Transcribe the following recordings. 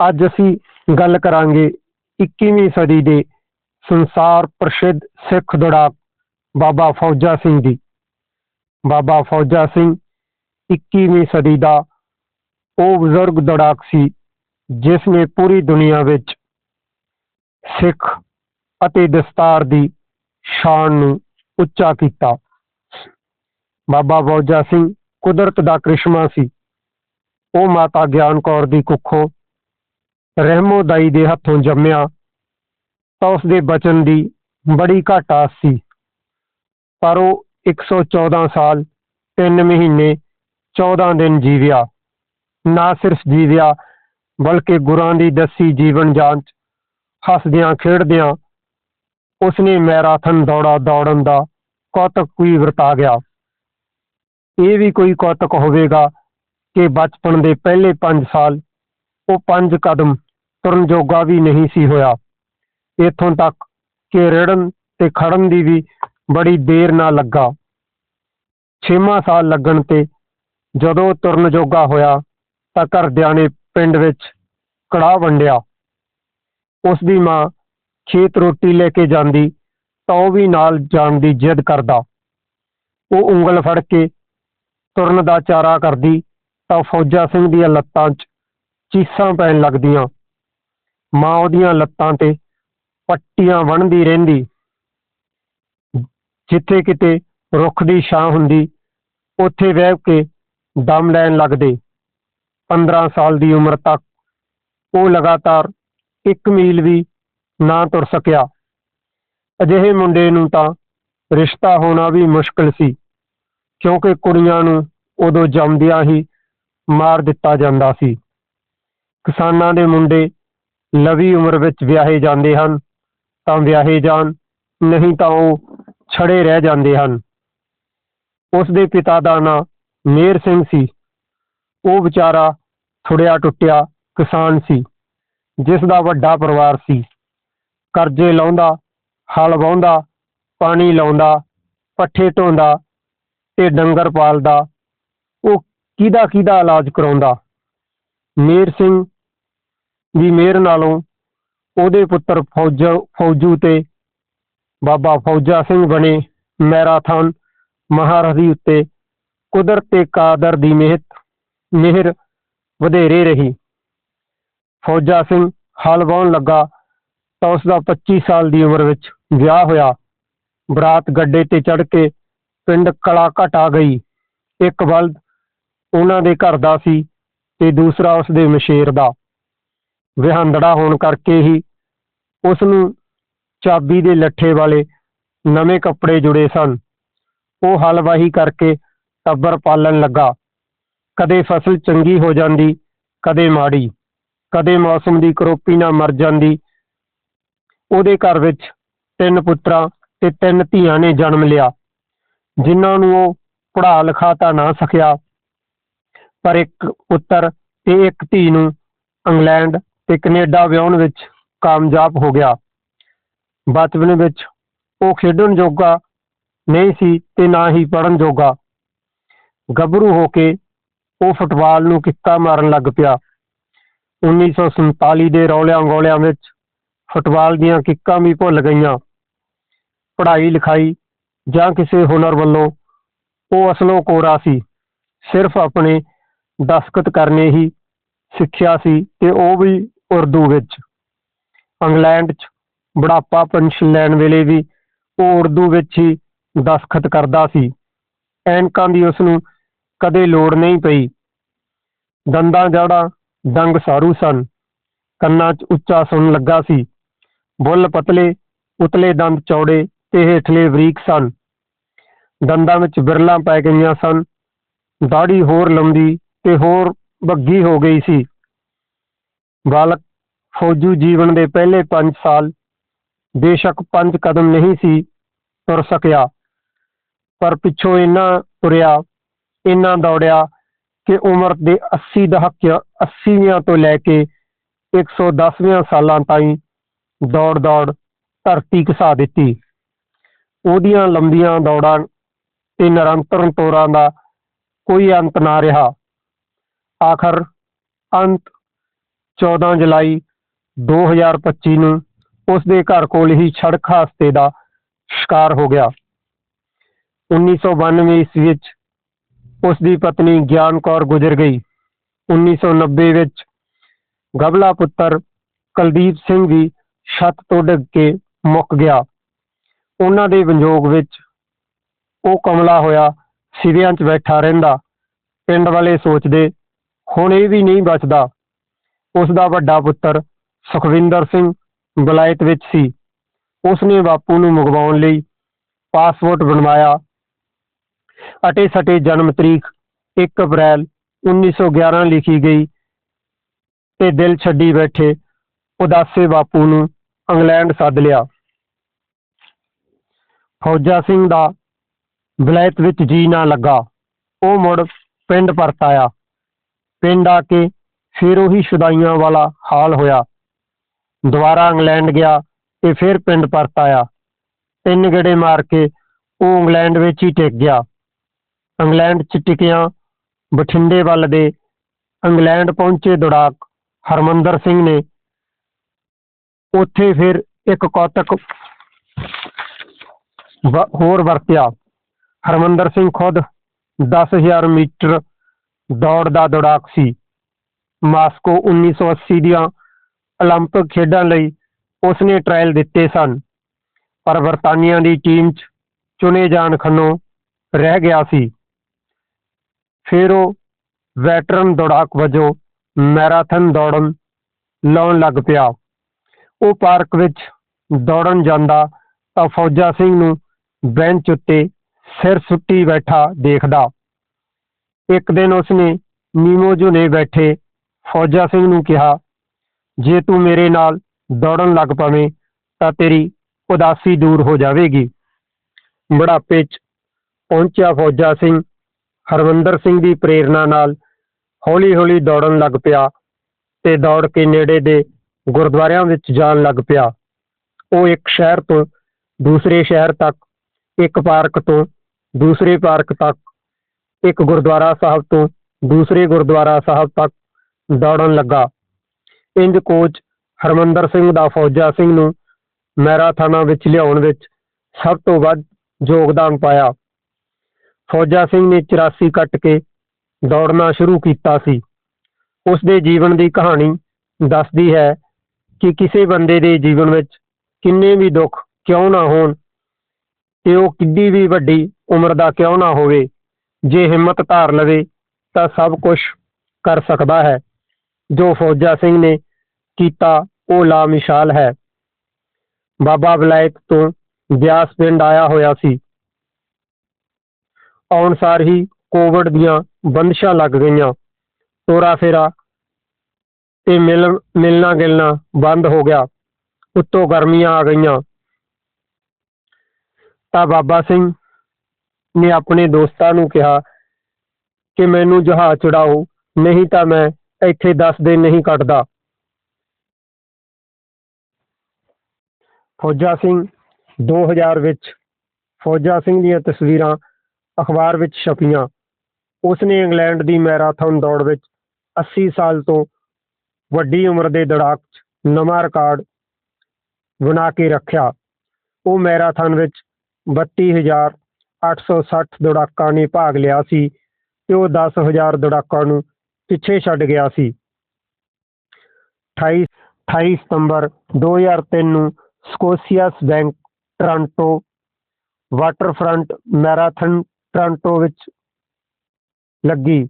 ਅੱਜ ਅਸੀਂ ਗੱਲ ਕਰਾਂਗੇ 21ਵੀਂ ਸਦੀ ਦੇ ਸੰਸਾਰ ਪ੍ਰਸਿੱਧ ਸਿੱਖ ਦੌੜਾਕ ਬਾਬਾ ਫੌਜਾ ਸਿੰਘ ਦੀ। ਬਾਬਾ ਫੌਜਾ ਸਿੰਘ 21ਵੀਂ ਸਦੀ ਦਾ ਉਹ ਬਜ਼ੁਰਗ ਦੌੜਾਕ ਸੀ ਜਿਸ ਨੇ ਪੂਰੀ ਦੁਨੀਆ ਵਿੱਚ ਸਿੱਖ ਅਤੇ ਦਸਤਾਰ ਦੀ ਸ਼ਾਨ ਨੂੰ ਉੱਚਾ ਕੀਤਾ। ਬਾਬਾ ਫੌਜਾ ਸਿੰਘ ਕੁਦਰਤ ਦਾ ਕ੍ਰਿਸ਼ਮਾ ਸੀ। ਉਹ ਮਾਤਾ ਗਿਆਨ ਕੌਰ ਦੀ ਕੁੱਖੋਂ ਰਹਿਮੋ ਦਾਈ ਦੇ ਹੱਥੋਂ ਜੰਮਿਆ ਤਾਂ ਉਸ ਦੇ ਬਚਨ ਦੀ ਬੜੀ ਘਾਟ ਆਸ ਸੀ। ਪਰ ਉਹ 114 ਸਾਲ 3 ਮਹੀਨੇ 14 ਦਿਨ ਜੀਵਿਆ। ਨਾ ਸਿਰਫ ਜੀਵਿਆ, ਬਲਕਿ ਗੁਰਾਂ ਦੀ ਦੱਸੀ ਜੀਵਨ ਜਾਂਚ, ਹੱਸਦਿਆਂ ਖੇਡਦਿਆਂ ਉਸਨੇ ਮੈਰਾਥਨ ਦੌੜਾ ਦੌੜਨ ਦਾ ਕੌਤਕ ਵੀ ਵਰਤਾ ਗਿਆ। ਇਹ ਵੀ ਕੋਈ ਕੌਤਕ ਹੋਵੇਗਾ ਕਿ ਬਚਪਨ ਦੇ ਪਹਿਲੇ 5 ਸਾਲ ਉਹ ਪੰਜ ਕਦਮ ਤੁਰਨ ਜੋਗਾ ਵੀ ਨਹੀਂ ਸੀ ਹੋਇਆ। ਇੱਥੋਂ ਤੱਕ ਕਿ ਰੜਨ ਤੇ ਖੜਨ ਦੀ ਵੀ ਬੜੀ ਦੇਰ ਨਾਲ ਲੱਗਾ। ਛੇਵਾਂ ਸਾਲ ਲੱਗਣ ਤੇ ਜਦੋਂ ਤੁਰਨ ਜੋਗਾ ਹੋਇਆ ਤਾਂ ਘਰਦਿਆਂ ਨੇ ਪਿੰਡ ਵਿੱਚ ਕੜਾਹ ਵੰਡਿਆ। ਉਸ ਦੀ ਮਾਂ ਖੇਤ ਰੋਟੀ ਲੈ ਕੇ ਜਾਂਦੀ ਤਾਂ ਉਹ ਵੀ ਨਾਲ ਜਾਣ ਦੀ ਜਿੱਦ ਕਰਦਾ। ਉਹ ਉਂਗਲ ਫੜ ਕੇ ਤੁਰਨ ਦਾ ਚਾਰਾ ਕਰਦੀ ਤਾਂ ਫੌਜਾ ਸਿੰਘ ਦੀਆਂ ਲੱਤਾਂ 'ਚ ਚੀਸਾਂ ਪੈਣ ਲੱਗਦੀਆਂ। ਮਾਂ ਉਹਦੀਆਂ ਲੱਤਾਂ ਤੇ ਪੱਟੀਆਂ ਵਣਦੀ ਰਹਿੰਦੀ। ਜਿੱਥੇ ਕਿਤੇ ਰੁੱਖ ਦੀ ਛਾਂ ਹੁੰਦੀ, ਉੱਥੇ ਬਹਿ ਕੇ ਦਮ ਲੈਣ ਲੱਗਦੇ। 15 ਸਾਲ ਦੀ ਉਮਰ ਤੱਕ ਉਹ ਲਗਾਤਾਰ 1 ਮੀਲ ਵੀ ਨਾ ਤੁਰ ਸਕਿਆ। ਅਜਿਹੇ ਮੁੰਡੇ ਨੂੰ ਤਾਂ ਰਿਸ਼ਤਾ ਹੋਣਾ ਵੀ ਮੁਸ਼ਕਲ ਸੀ। ਕਿਉਂਕਿ ਕੁੜੀਆਂ ਨੂੰ ਉਦੋਂ ਜੰਮਦਿਆਂ ਹੀ ਮਾਰ ਦਿੱਤਾ ਜਾਂਦਾ ਸੀ। ਕਿਸਾਨਾਂ ਦੇ ਮੁੰਡੇ ਲਵੀ ਉਮਰ ਵਿੱਚ ਵਿਆਹੇ ਜਾਂਦੇ ਹਨ, ਤਾਂ ਵਿਆਹੇ ਜਾਣ ਨਹੀਂ ਤਾਂ ਉਹ ਛੜੇ ਰਹਿ ਜਾਂਦੇ ਹਨ। ਉਸ ਦੇ ਪਿਤਾ ਦਾ ਨਾਂ ਮੇਰ ਸਿੰਘ ਸੀ। ਉਹ ਵਿਚਾਰਾ ਥੁੜਿਆ ਟੁੱਟਿਆ ਕਿਸਾਨ ਸੀ, ਜਿਸ ਦਾ ਵੱਡਾ ਪਰਿਵਾਰ ਸੀ। ਕਰਜ਼ੇ ਲਾਉਂਦਾ, ਹਲ ਵਾਹੁੰਦਾ, ਪਾਣੀ ਲਾਉਂਦਾ, ਪੱਠੇ ਢੋਂਦਾ ਤੇ ਡੰਗਰ ਪਾਲਦਾ, ਉਹ ਕਿਹਦਾ ਕਿਹਦਾ ਇਲਾਜ ਕਰਾਉਂਦਾ? ਮੇਰ ਸਿੰਘ ਦੀ ਮਿਹਰ ਨਾਲੋਂ ਉਹਦੇ ਪੁੱਤਰ ਫੌਜ, ਫੌਜੂ ਤੇ ਬਾਬਾ ਫੌਜਾ ਸਿੰਘ ਬਣੇ ਮੈਰਾਥਨ ਮਹਾਰਥੀ ਉੱਤੇ ਕੁਦਰਤ ਤੇ ਕਾਦਰ ਦੀ ਮਿਹਰ ਮਿਹਰ ਵਧੇਰੇ ਰਹੀ। ਫੌਜਾ ਸਿੰਘ ਹਲ ਵਾਹੁਣ ਲੱਗਾ ਤਾਂ ਉਸ ਦਾ 25 ਸਾਲ ਦੀ ਉਮਰ ਵਿੱਚ ਵਿਆਹ ਹੋਇਆ। ਬਰਾਤ ਗੱਡੇ ਤੇ ਚੜ ਕੇ ਪਿੰਡ ਕਲਾ ਘਟਾ ਗਈ। ਇੱਕ ਬਲਦ ਉਹਨਾਂ ਦੇ ਘਰ ਦਾ ਸੀ ਤੇ ਦੂਸਰਾ ਉਸਦੇ ਮਸ਼ੇਰ ਦਾ। ਵਿਹੰਦੜਾ ਹੋਣ ਕਰਕੇ ਹੀ ਉਸ ਨੂੰ ਚਾਬੀ ਦੇ ਲੱਠੇ ਵਾਲੇ ਨਵੇਂ ਕੱਪੜੇ ਜੁੜੇ ਸਨ। ਉਹ ਹਲਵਾਹੀ ਕਰਕੇ ਟੱਬਰ ਪਾਲਣ ਲੱਗਾ। ਕਦੇ ਫਸਲ ਚੰਗੀ ਹੋ ਜਾਂਦੀ, ਕਦੇ ਮਾੜੀ। ਕਦੇ ਮੌਸਮ ਦੀ ਕਰੋਪੀ ਨਾਲ ਮਰ ਜਾਂਦੀ। ਉਹਦੇ ਘਰ ਵਿੱਚ ਤਿੰਨ ਪੁੱਤਰਾਂ ਤੇ ਤਿੰਨ ਧੀਆਂ ਨੇ ਜਨਮ ਲਿਆ। ਜਿਨ੍ਹਾਂ ਨੂੰ ਉਹ ਪੜ੍ਹਾ ਲਿਖਾ ਤਾਂ ਨਾ ਸਕਿਆ, ਪਰ ਇੱਕ ਪੁੱਤਰ ਤੇ ਇੱਕ ਧੀ ਨੂੰ ਇੰਗਲੈਂਡ ਤੇ ਕੈਨੇਡਾ ਵਿਆਹਣ ਵਿੱਚ ਕਾਮਯਾਬ ਹੋ ਗਿਆ। ਬਚਪਨ ਵਿੱਚ ਉਹ ਖੇਡਣ ਜੋਗਾ ਨਹੀਂ ਸੀ ਤੇ ਨਾ ਹੀ ਪੜਨ ਜੋਗਾ। ਗੱਭਰੂ ਹੋ ਕੇ ਉਹ ਫੁੱਟਬਾਲ ਨੂੰ ਕਿੱਕਾ ਮਾਰਨ ਲੱਗ ਪਿਆ। 1947 ਦੇ ਰੌਲਿਆਂ ਗੋਲਿਆਂ ਵਿੱਚ ਫੁੱਟਬਾਲ ਦੀਆਂ ਕਿੱਕਾਂ ਵੀ ਭੁੱਲ ਗਈਆਂ। ਪੜ੍ਹਾਈ ਲਿਖਾਈ ਜਾਂ ਕਿਸੇ ਹੁਨਰ ਵੱਲੋਂ, ਉਹ ਅਸਲੋਂ ਕੋਰਾ ਸੀ। ਸਿਰਫ ਆਪਣੇ ਦਸਖਤ ਕਰਨੇ ਹੀ ਸਿੱਖਿਆ ਸੀ ਤੇ ਉਹ ਵੀ ਉਰਦੂ ਵਿੱਚ। ਇੰਗਲੈਂਡ 'ਚ ਬੁਢਾਪਾ ਪੈਨਸ਼ਨ ਲੈਣ ਵੇਲੇ ਵੀ ਉਹ ਉਰਦੂ ਵਿੱਚ ਹੀ ਦਸਖਤ ਕਰਦਾ ਸੀ। ਐਨਕਾਂ ਦੀ ਉਸ ਨੂੰ ਕਦੇ ਲੋੜ ਨਹੀਂ ਪਈ। ਦੰਦਾਂ ਜੜਾ ਡੰਗ ਸਾਰੂ ਸਨ। ਕੰਨਾਂ 'ਚ ਉੱਚਾ ਸੁਣ ਲੱਗਾ ਸੀ। ਬੁੱਲ ਪਤਲੇ, ਉਤਲੇ ਦੰਦ ਚੌੜੇ ਤੇ ਹੇਠਲੇ ਬਰੀਕ ਸਨ। ਦੰਦਾਂ ਵਿੱਚ ਬਿਰਲਾਂ ਪੈ ਗਈਆਂ ਸਨ। ਦਾੜੀ ਹੋਰ ਲੰਬੀ ਤੇ ਹੋਰ ਬੱਗੀ ਹੋ ਗਈ ਸੀ। ਬਾਲਕ ਫੌਜੂ ਜੀਵਨ ਦੇ ਪਹਿਲੇ 5 ਸਾਲ ਬੇਸ਼ੱਕ ਪੰਜ ਕਦਮ ਨਹੀਂ ਸੀ ਤੁਰ ਸਕਿਆ। ਪਰ ਪਿੱਛੋਂ ਇੰਨਾ ਤੁਰਿਆ, ਇੰਨਾ ਦੌੜਿਆ ਕਿ ਉਮਰ ਦੇ 80 ਦਹਾਕਿਆਂ 80ਵਿਆਂ ਤੋਂ ਲੈ ਕੇ 110ਵਿਆਂ ਸਾਲਾਂ ਤਾਈਂ ਦੌੜ ਦੌੜ ਧਰਤੀ ਘਸਾ ਦਿੱਤੀ। ਉਹਦੀਆਂ ਲੰਬੀਆਂ ਦੌੜਾਂ ਤੇ ਨਿਰੰਤਰ ਤੋਰਾਂ ਦਾ ਕੋਈ ਅੰਤ ਨਾ ਰਿਹਾ। ਆਖਰ ਅੰਤ 14 ਜੁਲਾਈ 2025 ਨੂੰ ਉਸ ਦੇ ਘਰ ਕੋਲ ਹੀ ਸੜਕ ਹਾਦਸੇ ਦਾ ਸ਼ਿਕਾਰ ਹੋ ਗਿਆ। 1992 ਈਸਵੀ ਵਿੱਚ ਉਸ ਦੀ ਪਤਨੀ ਗਿਆਨ ਕੌਰ ਗੁਜ਼ਰ ਗਈ। 1990 ਵਿੱਚ ਗਬਲਾ ਪੁੱਤਰ ਕੁਲਦੀਪ ਸਿੰਘ ਵੀ ਛੱਤ ਤੋਂ ਡਿੱਗ ਕੇ ਮੁੱਕ ਗਿਆ। ਉਹਨਾਂ ਦੇ ਵਿਯੋਗ ਵਿੱਚ ਉਹ ਕਮਲਾ ਹੋਇਆ, ਸਿਵਿਆਂ 'ਚ ਬੈਠਾ ਰਹਿੰਦਾ। ਪਿੰਡ ਵਾਲੇ ਸੋਚਦੇ, ਹੁਣ ਇਹ ਵੀ ਨਹੀਂ ਬਚਦਾ। ਉਸ ਦਾ ਵੱਡਾ ਪੁੱਤਰ ਸੁਖਵਿੰਦਰ ਸਿੰਘ ਬਲਾਇਤ ਵਿੱਚ ਸੀ। ਉਸ ਨੇ ਬਾਪੂ ਨੂੰ ਮੰਗਵਾਉਣ ਲਈ ਪਾਸਪੋਰਟ ਬਣਵਾਇਆ। ਅਟੇ ਸਟੇ ਜਨਮ ਤਰੀਕ 1 ਅਪ੍ਰੈਲ 1911 ਲਿਖੀ ਗਈ ਤੇ ਦਿਲ ਛੱਡੀ ਬੈਠੇ ਉਦਾਸੇ ਬਾਪੂ ਨੂੰ ਇੰਗਲੈਂਡ ਸੱਦ ਲਿਆ। ਫੌਜਾ ਸਿੰਘ ਦਾ ਵਿਲਾਇਤ ਵਿੱਚ ਜੀ ਨਾ ਲੱਗਾ। ਉਹ ਮੁੜ ਪਿੰਡ ਪਰਤ ਆਇਆ। ਪਿੰਡ ਆ ਕੇ ਫਿਰ ਉਹੀ ਸ਼ੁਦਾਈਆਂ ਵਾਲਾ ਹਾਲ ਹੋਇਆ। ਦੁਬਾਰਾ ਇੰਗਲੈਂਡ ਗਿਆ ਤੇ ਫਿਰ ਪਿੰਡ ਪਰਤ ਆਇਆ। ਤਿੰਨ ਗੇੜੇ ਮਾਰ ਕੇ ਉਹ ਇੰਗਲੈਂਡ ਵਿੱਚ ਹੀ ਟਿਕ ਗਿਆ। ਇੰਗਲੈਂਡ 'ਚ ਟਿਕਿਆ ਬਠਿੰਡੇ ਵੱਲ ਦੇ ਇੰਗਲੈਂਡ ਪਹੁੰਚੇ ਦੁੜਾਕ ਹਰਮੰਦਰ ਸਿੰਘ ਨੇ। ਉੱਥੇ ਫਿਰ ਇੱਕ ਕੌਤਕ ਹੋਰ ਵਰਤਿਆ। ਹਰਮੰਦਰ ਸਿੰਘ ਖੁਦ 10000 ਮੀਟਰ ਦੌੜ ਦਾ ਦੌੜਾਕ ਸੀ ਮਾਸਕੋ 1980 ਦੀਆਂ 올림픽 ਖੇਡਾਂ ਲਈ ਉਸਨੇ ਟ੍ਰਾਇਲ ਦਿੱਤੇ ਸਨ ਪਰ ਬਰਤਾਨੀਆ ਦੀ ਟੀਮ 'ਚ ਚੁਣੇ ਜਾਣ ਖੰਨੋਂ ਰਹਿ ਗਿਆ ਸੀ ਫਿਰ ਉਹ ਵੈਟਰਨ ਦੌੜਾਕ ਵਜੋਂ ਮੈਰਾਥਨ ਦੌੜਨ ਲਾਉਣ ਲੱਗ ਪਿਆ ਉਹ ਪਾਰਕ ਵਿੱਚ ਦੌੜਨ ਜਾਂਦਾ ਤਾਂ ਫੌਜਾ ਸਿੰਘ ਨੂੰ ਬੈਂਚ ਉੱਤੇ ਸਿਰ ਸੁੱਟੀ ਬੈਠਾ ਦੇਖਦਾ। ਇੱਕ ਦਿਨ ਉਸਨੇ ਨੀਮੋ ਜੁਨੇ ਬੈਠੇ ਫੌਜਾ ਸਿੰਘ ਨੂੰ ਕਿਹਾ, ਜੇ ਤੂੰ ਮੇਰੇ ਨਾਲ ਦੌੜਨ ਲੱਗ ਪਵੇਂ ਤਾਂ ਤੇਰੀ ਉਦਾਸੀ ਦੂਰ ਹੋ ਜਾਵੇਗੀ। ਬੁਢਾਪੇ 'ਚ ਪਹੁੰਚਿਆ ਫੌਜਾ ਸਿੰਘ, ਹਰਵਿੰਦਰ ਸਿੰਘ ਦੀ ਪ੍ਰੇਰਣਾ ਨਾਲ ਹੌਲੀ-ਹੌਲੀ ਦੌੜਨ ਲੱਗ ਪਿਆ ਤੇ ਦੌੜ ਕੇ ਨੇੜੇ ਦੇ ਗੁਰਦੁਆਰਿਆਂ ਵਿੱਚ ਜਾਣ ਲੱਗ ਪਿਆ। ਉਹ ਇੱਕ ਸ਼ਹਿਰ ਤੋਂ ਦੂਸਰੇ ਸ਼ਹਿਰ ਤੱਕ ਇੱਕ ਪਾਰਕ ਤੋਂ ਦੂਸਰੇ ਪਾਰਕ ਤੱਕ, ਇੱਕ ਗੁਰਦੁਆਰਾ ਸਾਹਿਬ ਤੋਂ ਦੂਸਰੇ ਗੁਰਦੁਆਰਾ ਸਾਹਿਬ ਤੱਕ ਦੌੜਨ ਲੱਗਾ। ਇੰਜ ਕੋਚ ਹਰਮੰਦਰ ਸਿੰਘ ਦਾ ਫੌਜਾ ਸਿੰਘ ਨੂੰ ਮੈਰਾਥਨਾਂ ਵਿੱਚ ਲਿਆਉਣ ਵਿੱਚ ਸਭ ਤੋਂ ਵੱਧ ਯੋਗਦਾਨ ਪਾਇਆ। ਫੌਜਾ ਸਿੰਘ ਨੇ 84 ਕੱਟ ਕੇ ਦੌੜਨਾ ਸ਼ੁਰੂ ਕੀਤਾ ਸੀ। ਉਸ ਦੇ ਜੀਵਨ ਦੀ ਕਹਾਣੀ ਦੱਸਦੀ ਹੈ ਕਿ ਕਿਸੇ ਬੰਦੇ ਦੇ ਜੀਵਨ ਵਿੱਚ ਕਿੰਨੇ ਵੀ ਦੁੱਖ ਕਿਉਂ ਨਾ ਹੋਣ ਕਿ ਉਹ ਕਿੱਡੀ ਵੀ ਵੱਡੀ ਉਮਰ ਦਾ ਕਿਉਂ ਨਾ ਹੋਵੇ, ਜੇ ਹਿੰਮਤ ਧਾਰ ਲਵੇ ਤਾਂ ਸਭ ਕੁਝ ਕਰ ਸਕਦਾ ਹੈ। ਜੋ ਫੌਜਾ ਸਿੰਘ ਨੇ ਕੀਤਾ, ਉਹ ਲਾਮਿਸਾਲ ਹੈ। ਬਾਬਾ ਵਿਲਾਇਤ ਤੋਂ ਬਿਆਸ ਪਿੰਡ ਆਇਆ ਹੋਇਆ ਸੀ। ਆਉਣ ਸਾਰ ਹੀ ਕੋਵਿਡ ਦੀਆਂ ਬੰਦਸ਼ਾਂ ਲੱਗ ਗਈਆਂ। ਤੋਰਾ ਫੇਰਾ ਤੇ ਮਿਲ ਮਿਲਣਾ ਗਿਲਣਾ ਬੰਦ ਹੋ ਗਿਆ। ਉੱਤੋਂ ਗਰਮੀਆਂ ਆ ਗਈਆਂ। ਤਾਂ ਬਾਬਾ ਸਿੰਘ ਨੇ ਆਪਣੇ ਦੋਸਤਾਂ ਨੂੰ ਕਿਹਾ ਕਿ ਮੈਨੂੰ ਜਹਾਜ਼ ਚੜਾਓ, ਨਹੀਂ ਤਾਂ ਮੈਂ ਇੱਥੇ 10 ਦਿਨ ਨਹੀਂ ਕੱਟਦਾ। ਫੌਜਾ ਸਿੰਘ 2000 ਵਿੱਚ, ਫੌਜਾ ਸਿੰਘ ਦੀਆਂ ਤਸਵੀਰਾਂ ਅਖਬਾਰ ਵਿੱਚ ਛਪੀਆਂ। ਉਸਨੇ ਇੰਗਲੈਂਡ ਦੀ ਮੈਰਾਥਨ ਦੌੜ ਵਿੱਚ 80 ਸਾਲ ਤੋਂ ਵੱਡੀ ਉਮਰ ਦੇ ਦੜਾਕ 'ਚ ਨਵਾਂ ਰਿਕਾਰਡ ਬਣਾ ਕੇ ਰੱਖਿਆ। ਉਹ ਮੈਰਾਥਨ ਵਿੱਚ 32860 ਦੌੜਾਕਾਂ ਨੇ ਭਾਗ ਲਿਆ ਸੀ ਤੇ ਉਹ 10000 ਦੌੜਾਕਾਂ ਨੂੰ ਪਿੱਛੇ ਛੱਡ ਗਿਆ ਸੀ। 28 28 ਸਤੰਬਰ 2003 ਨੂੰ Scotiabank Toronto waterfront marathon Toronto ਵਿੱਚ ਲੱਗੀ।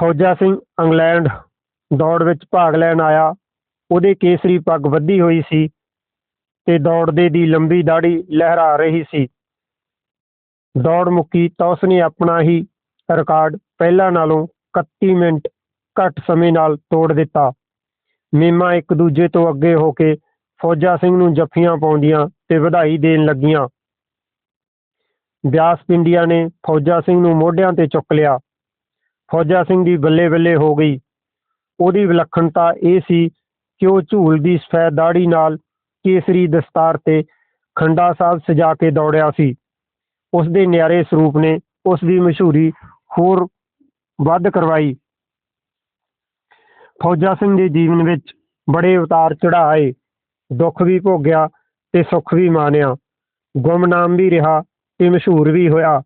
ਫੌਜਾ ਸਿੰਘ ਇੰਗਲੈਂਡ ਦੌੜ ਵਿੱਚ ਭਾਗ ਲੈਣ ਆਇਆ। ਉਹਦੇ ਕੇਸਰੀ ਪੱਗ ਵੱਧੀ ਹੋਈ ਸੀ। ਤੇ ਦੌੜਦੇ ਦੀ ਲੰਬੀ ਦਾੜੀ ਲਹਿਰਾ ਰਹੀ ਸੀ। ਦੌੜ ਮੁੱਕੀ ਤਾਂ ਉਸਨੇ ਆਪਣਾ ਹੀ ਰਿਕਾਰਡ ਪਹਿਲਾਂ ਨਾਲੋਂ 31 ਮਿੰਟ ਘੱਟ ਸਮੇਂ ਨਾਲ ਤੋੜ ਦਿੱਤਾ। ਮੀਮਾ ਇੱਕ ਦੂਜੇ ਤੋਂ ਅੱਗੇ ਹੋ ਕੇ ਫੌਜਾ ਸਿੰਘ ਨੂੰ ਜੱਫੀਆਂ ਪਾਉਂਦੀਆਂ ਤੇ ਵਧਾਈ ਦੇਣ ਲੱਗੀਆਂ। ਬਿਆਸ ਪਿੰਡੀਆਂ ਨੇ ਫੌਜਾ ਸਿੰਘ ਨੂੰ ਮੋਢਿਆਂ ਤੇ ਚੁੱਕ ਲਿਆ। ਫੌਜਾ ਸਿੰਘ ਦੀ ਬੱਲੇ ਬੱਲੇ ਹੋ ਗਈ। ਉਹਦੀ ਵਿਲੱਖਣਤਾ ਇਹ ਸੀ ਕਿ ਉਹ ਝੂਲ ਦੀ ਸਫੈਦ ਦਾੜੀ ਨਾਲ ਕੇਸਰੀ ਦਸਤਾਰ ਤੇ ਖੰਡਾ ਸਾਹਿਬ ਸਜਾ ਕੇ ਦੌੜਿਆ ਸੀ। ਉਸ ਦੇ ਨਿਆਰੇ ਸਰੂਪ ਨੇ ਉਸ ਦੀ ਮਸ਼ਹੂਰੀ ਹੋਰ ਵੱਧ ਕਰਵਾਈ। ਫੌਜਾ ਸਿੰਘ ਦੇ ਜੀਵਨ ਵਿੱਚ ਬੜੇ ਉਤਾਰ ਚੜ੍ਹਾਅ ਆਏ। ਦੁੱਖ ਵੀ ਭੋਗਿਆ ਤੇ ਸੁੱਖ ਵੀ ਮਾਣਿਆ। ਗੁੰਮਨਾਮ ਵੀ ਰਿਹਾ ਤੇ ਮਸ਼ਹੂਰ ਵੀ ਹੋਇਆ।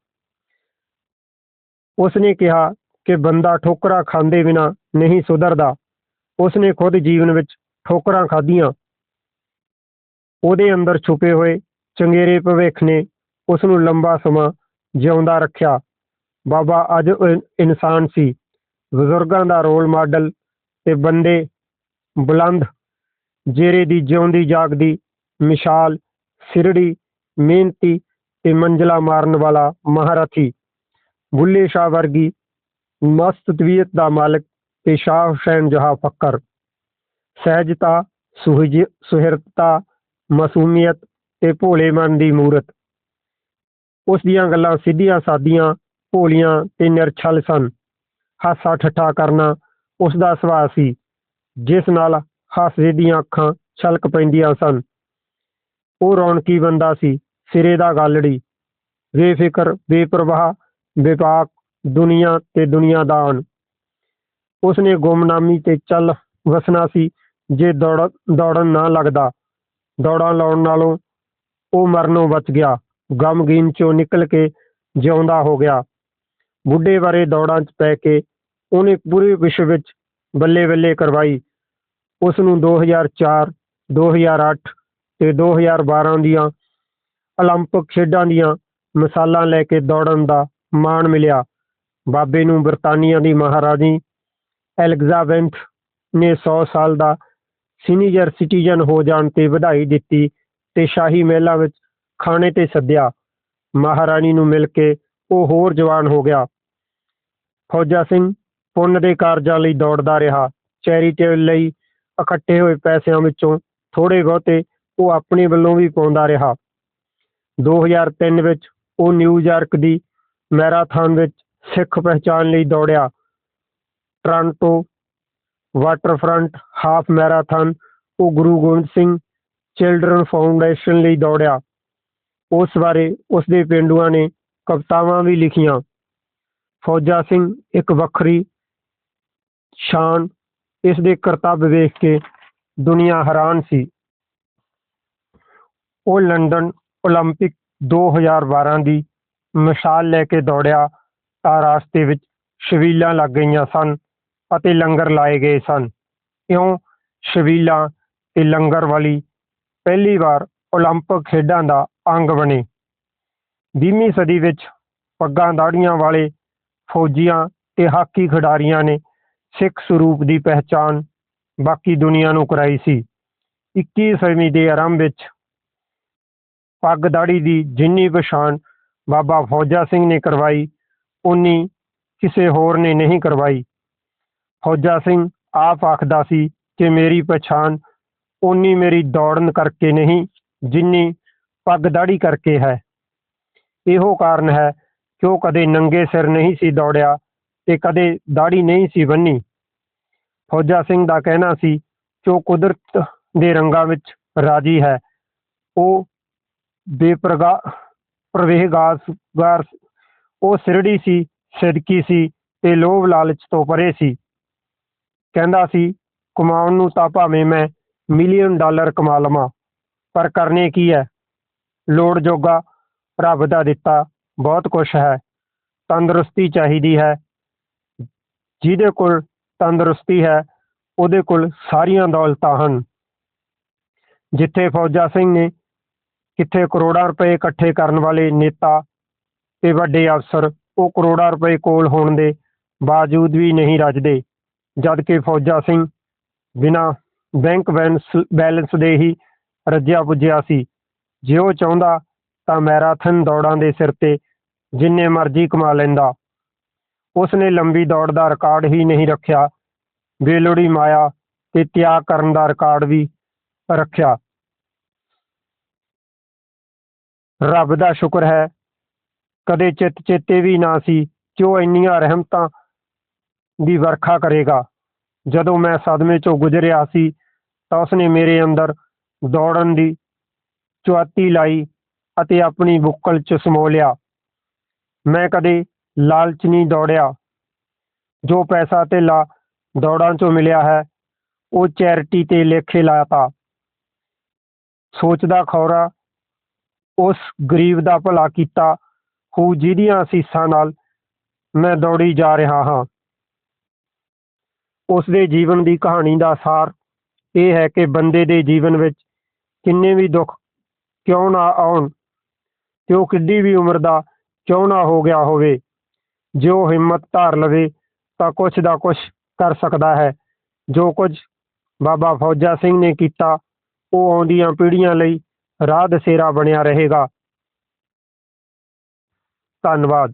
ਉਸਨੇ ਕਿਹਾ ਕਿ ਬੰਦਾ ਠੋਕਰਾਂ ਖਾਂਦੇ ਬਿਨਾ ਨਹੀਂ ਸੁਧਰਦਾ। ਉਸਨੇ ਖੁਦ ਜੀਵਨ ਵਿੱਚ ਠੋਕਰਾਂ ਖਾਧੀਆਂ। ਉਹਦੇ ਅੰਦਰ ਛੁਪੇ ਹੋਏ ਚੰਗੇਰੇ ਭਵਿੱਖ ਨੇ ਉਸ ਨੂੰ ਲੰਬਾ ਸਮਾਂ ਜਿਉਂਦਾ ਰੱਖਿਆ। ਬਾਬਾ ਅੱਜ ਇਨਸਾਨ ਸੀ। ਬਜ਼ੁਰਗਾਂ ਦਾ ਰੋਲ ਮਾਡਲ ਤੇ ਬੰਦੇ ਬੁਲੰਦ, ਜੇਰੇ ਦੀ ਜਿਉਂਦੀ ਜਾਗਦੀ, ਮਿਸਾਲ, ਸਿਰੜੀ, ਮਿਹਨਤੀ ਤੇ ਮੰਜ਼ਲਾ ਮਾਰਨ ਵਾਲਾ ਮਹਾਰਥੀ। ਬੁੱਲੇ ਸ਼ਾਹ ਵਰਗੀ ਮਸਤ ਤਬੀਅਤ ਦਾ ਮਾਲਕ ਤੇ ਸ਼ਾਹ ਹੁਸੈਨ ਜਹਾ ਫਕਰ। ਸਹਿਜਤਾ, ਸੁਹਜ ਸੁਹਿਰਦਤਾ ਮਾਸੂਮੀਅਤ ਤੇ ਭੋਲੇ ਮਨ ਦੀ ਮੂਰਤ। ਉਸ ਦੀਆਂ ਗੱਲਾਂ ਸਿੱਧੀਆਂ ਸਾਦੀਆਂ, ਭੋਲੀਆਂ ਤੇ ਨਿਰਛਲ ਸਨ। ਹਾਸਾ ਠੱਠਾ ਕਰਨਾ ਉਸ ਦਾ ਸੁਭਾਅ ਸੀ, ਜਿਸ ਨਾਲ ਹਾਸੇ ਦੀਆਂ ਅੱਖਾਂ ਛਲਕ ਪੈਂਦੀਆਂ ਸਨ। ਉਹ ਰੌਣਕੀ ਬੰਦਾ ਸੀ, ਸਿਰੇ ਦਾ ਗਾਲੜੀ। ਬੇਫਿਕਰ, ਬੇਪਰਵਾਹ ਵਿਪਾਕ ਦੁਨੀਆ ਤੇ ਦੁਨੀਆਦਾਨ। ਉਸਨੇ ਗੁੰਮਨਾਮੀ ਤੇ ਚੱਲ ਵਸਣਾ ਸੀ, ਜੇ ਦੌੜ ਦੌੜਨ ਨਾ ਲੱਗਦਾ। ਦੌੜਾਂ ਲਾਉਣ ਨਾਲੋਂ ਉਹ ਮਰਨੋਂ ਬਚ ਗਿਆ ਗਮਗੀਨ ਚੋਂ ਨਿਕਲ ਕੇ ਜਿਉਂਦਾ ਹੋ ਗਿਆ ਬੁੱਢੇ ਬਾਰੇ ਦੌੜਾਂ 'ਚ ਪੈ ਕੇ ਉਹਨੇ ਪੂਰੇ ਵਿਸ਼ਵ ਵਿੱਚ ਬੱਲੇ ਬੱਲੇ ਕਰਵਾਈ ਉਸ ਨੂੰ 2004 2008 ਤੇ 2012 ਦੀਆਂ 올림픽 ਖੇਡਾਂ ਦੀਆਂ ਮਿਸਾਲਾਂ ਲੈ ਕੇ ਦੌੜਨ ਦਾ ਮਾਣ ਮਿਲਿਆ ਬਾਬੇ ਨੂੰ ਬਰਤਾਨੀਆ ਦੀ ਮਹਾਰਾਣੀ ਐਲਗਜ਼ਾਬੈਂਥ ਨੇ 100 ਸਾਲ ਦਾ ਸੀਨੀਅਰ ਸਿਟੀਜ਼ਨ ਹੋ ਜਾਣ ਤੇ ਵਧਾਈ ਦਿੱਤੀ ਤੇ ਸ਼ਾਹੀ ਮਹਿਲਾਂ ਵਿੱਚ ਖਾਣੇ ਤੇ ਸੱਦਿਆ। ਮਹਾਰਾਣੀ ਨੂੰ ਮਿਲ ਕੇ ਉਹ ਹੋਰ ਜਵਾਨ ਹੋ ਗਿਆ। ਫੌਜਾ ਸਿੰਘ ਪੁੰਨ ਦੇ ਕਾਰਜਾਂ ਲਈ ਦੌੜਦਾ ਰਿਹਾ। ਚੈਰੀਟੇਬਲ ਲਈ ਇਕੱਠੇ ਹੋਏ ਪੈਸਿਆਂ ਵਿੱਚੋਂ ਥੋੜੇ ਬਹੁਤੇ ਉਹ ਆਪਣੇ ਵੱਲੋਂ ਵੀ ਪਾਉਂਦਾ ਰਿਹਾ। 2003 ਵਿੱਚ ਉਹ ਨਿਊਯਾਰਕ ਦੀ ਮੈਰਾਥਨ ਵਿੱਚ ਸਿੱਖ ਪਹਿਚਾਨ ਲਈ ਦੌੜਿਆ। ਟ੍ਰਾਂਟੋ ਵਾਟਰਫਰੰਟ ਹਾਫ ਮੈਰਾਥਨ ਉਹ ਗੁਰੂ ਗੋਬਿੰਦ ਸਿੰਘ ਚਿਲਡਰਨ ਫਾਊਂਡੇਸ਼ਨ ਲਈ ਦੌੜਿਆ ਉਸ ਬਾਰੇ ਉਸ ਦੇ ਪਿੰਡੂਆਂ ਨੇ ਕਵਿਤਾਵਾਂ ਵੀ ਲਿਖੀਆਂ ਫੌਜਾ ਸਿੰਘ ਇੱਕ ਵੱਖਰੀ ਸ਼ਾਨ ਇਸ ਦੇ ਕਰਤੱਵ ਵੇਖ ਕੇ ਦੁਨੀਆ ਹੈਰਾਨ ਸੀ ਉਹ ਲੰਡਨ 올림픽 2012 ਦੀ ਮਿਸਾਲ ਲੈ ਕੇ ਦੌੜਿਆ ਤਾਂ ਰਾਸਤੇ ਵਿੱਚ ਸ਼ਬੀਲਾਂ ਲੱਗ ਗਈਆਂ ਸਨ ਅਤੇ ਲੰਗਰ ਲਾਏ ਗਏ ਸਨ। ਇਉਂ ਛਬੀਲਾਂ ਤੇ ਲੰਗਰ ਵਾਲੀ ਪਹਿਲੀ ਵਾਰ ਓਲੰਪਿਕ ਖੇਡਾਂ ਦਾ ਅੰਗ ਬਣੇ। 20ਵੀਂ ਸਦੀ ਵਿੱਚ ਪੱਗਾਂ ਦਾੜੀਆਂ ਵਾਲੇ ਫੌਜੀਆਂ ਤੇ ਹਾਕੀ ਖਿਡਾਰੀਆਂ ਨੇ ਸਿੱਖ ਸਰੂਪ ਦੀ ਪਹਿਚਾਣ ਬਾਕੀ ਦੁਨੀਆਂ ਨੂੰ ਕਰਾਈ ਸੀ। 21 ਸਦੀ ਦੇ ਆਰੰਭ ਵਿੱਚ ਪੱਗ ਦਾੜੀ ਦੀ ਜਿੰਨੀ ਪਛਾਣ ਬਾਬਾ ਫੌਜਾ ਸਿੰਘ ਨੇ ਕਰਵਾਈ, ਓਨੀ ਕਿਸੇ ਹੋਰ ਨੇ ਨਹੀਂ ਕਰਵਾਈ। ਫੌਜਾ ਸਿੰਘ ਆਪ ਆਖਦਾ ਸੀ ਕਿ ਮੇਰੀ ਪਛਾਣ ਉਨੀ ਮੇਰੀ ਦੌੜਨ ਕਰਕੇ ਨਹੀਂ, ਜਿੰਨੀ ਪੱਗ ਦਾੜੀ ਕਰਕੇ ਹੈ। ਇਹੋ ਕਾਰਨ ਹੈ ਕਿ ਉਹ ਕਦੇ ਨੰਗੇ ਸਿਰ ਨਹੀਂ ਸੀ ਦੌੜਿਆ ਤੇ ਕਦੇ ਦਾੜੀ ਨਹੀਂ ਸੀ ਬੰਨੀ। ਫੌਜਾ ਸਿੰਘ ਦਾ ਕਹਿਣਾ ਸੀ ਕਿ ਉਹ ਕੁਦਰਤ ਦੇ ਰੰਗਾਂ ਵਿੱਚ ਰਾਜੀ ਹੈ। ਉਹ ਬੇਪਰਗਾ ਪਰਵੇਹਗਾਰ ਉਹ ਸਿਰੜੀ ਸੀ, ਸਿਦਕੀ ਸੀ ਤੇ ਲੋਭ ਲਾਲਚ ਤੋਂ ਪਰੇ ਸੀ। ਕਹਿੰਦਾ ਸੀ, ਕਮਾਉਣ ਨੂੰ ਤਾਂ ਭਾਵੇਂ ਮੈਂ ਮਿਲੀਅਨ ਡਾਲਰ ਕਮਾ ਲਵਾਂ, ਪਰ ਕਰਨੇ ਕੀ ਹੈ ਲੋੜ ਜੋਗਾ ਰੱਬ ਦਾ ਦਿੱਤਾ, ਬਹੁਤ ਕੁਝ ਹੈ, ਤੰਦਰੁਸਤੀ ਚਾਹੀਦੀ ਹੈ। ਜਿਹਦੇ ਕੋਲ ਤੰਦਰੁਸਤੀ ਹੈ, ਉਹਦੇ ਕੋਲ ਸਾਰੀਆਂ ਦੌਲਤਾਂ ਹਨ। ਜਿੱਥੇ ਫੌਜਾ ਸਿੰਘ ਨੇ, ਕਿੱਥੇ ਕਰੋੜਾਂ ਰੁਪਏ ਇਕੱਠੇ ਕਰਨ ਵਾਲੇ ਨੇਤਾ ਤੇ ਵੱਡੇ ਅਫਸਰ, ਉਹ ਕਰੋੜਾਂ ਰੁਪਏ ਕੋਲ ਹੋਣ ਦੇ ਬਾਵਜੂਦ ਵੀ ਨਹੀਂ ਰੱਜਦੇ। ਜਦ ਕਿ ਫੌਜਾ ਸਿੰਘ ਬਿਨਾਂ ਬੈਂਕ ਬੈਲੈਂਸ ਦੇ ਹੀ ਰੱਜਿਆ ਪੁੱਜਿਆ ਸੀ। ਜੇ ਉਹ ਚਾਹੁੰਦਾ ਤਾਂ ਮੈਰਾਥਨ ਦੌੜਾਂ ਦੇ ਸਿਰ ਤੇ ਜਿੰਨੇ ਮਰਜ਼ੀ ਕਮਾ ਲੈਂਦਾ। ਉਸਨੇ ਲੰਬੀ ਦੌੜ ਦਾ ਰਿਕਾਰਡ ਹੀ ਨਹੀਂ ਰੱਖਿਆ। ਬੇਲੋੜੀ ਮਾਇਆ ਤੇ ਤਿਆਗ ਕਰਨ ਦਾ ਰਿਕਾਰਡ ਵੀ ਰੱਖਿਆ। ਰੱਬ ਦਾ ਸ਼ੁਕਰ ਹੈ। ਕਦੇ ਚਿੱਤ ਚੇਤੇ ਵੀ ਨਾ ਸੀ ਕਿ ਉਹ ਇੰਨੀਆਂ ਰਹਿਮਤਾਂ ਦੀ ਵਰਖਾ ਕਰੇਗਾ। ਜਦੋਂ ਮੈਂ ਸਦਮੇ ਚੋਂ ਗੁਜ਼ਰਿਆ ਸੀ, ਤਾਂ ਉਸਨੇ ਮੇਰੇ ਅੰਦਰ ਦੌੜਨ ਦੀ ਚੁਆਤੀ ਲਾਈ ਅਤੇ ਆਪਣੀ ਬੁੱਕਲ ਚ ਸਮੋ ਲਿਆ। ਮੈਂ ਕਦੇ ਲਾਲਚ ਨਹੀਂ ਦੌੜਿਆ। ਜੋ ਪੈਸਾ ਧੇਲਾ ਦੌੜਾਂ 'ਚੋਂ ਮਿਲਿਆ ਹੈ, ਉਹ ਚੈਰਿਟੀ ਤੇ ਲੇਖੇ ਲਾਤਾ। ਸੋਚਦਾ ਖੌਰਾ, ਉਸ ਗਰੀਬ ਦਾ ਭਲਾ ਕੀਤਾ ਹੋ ਜਿਹਦੀਆਂ ਅਸੀਸਾਂ ਨਾਲ ਮੈਂ ਦੌੜੀ ਜਾ ਰਿਹਾ ਹਾਂ। ਉਸ ਦੇ ਜੀਵਨ ਦੀ ਕਹਾਣੀ ਦਾ ਸਾਰ ਇਹ ਹੈ ਕਿ ਬੰਦੇ ਦੇ ਜੀਵਨ ਵਿੱਚ ਕਿੰਨੇ ਵੀ ਦੁੱਖ ਕਿਉਂ ਨਾ ਆਉਣ, ਤੇ ਉਹ ਕਿੱਡੀ ਵੀ ਉਮਰ ਦਾ ਕਿਉਂ ਨਾ ਹੋ ਗਿਆ ਹੋਵੇ, ਜੇ ਉਹ ਹਿੰਮਤ ਧਾਰ ਲਵੇ ਤਾਂ ਕੁਛ ਦਾ ਕੁਛ ਕਰ ਸਕਦਾ ਹੈ। ਜੋ ਕੁਝ ਬਾਬਾ ਫੌਜਾ ਸਿੰਘ ਨੇ ਕੀਤਾ, ਉਹ ਆਉਂਦੀਆਂ ਪੀੜ੍ਹੀਆਂ ਲਈ ਰਾਹ ਦਸੇਰਾ ਬਣਿਆ ਰਹੇਗਾ। ਧੰਨਵਾਦ।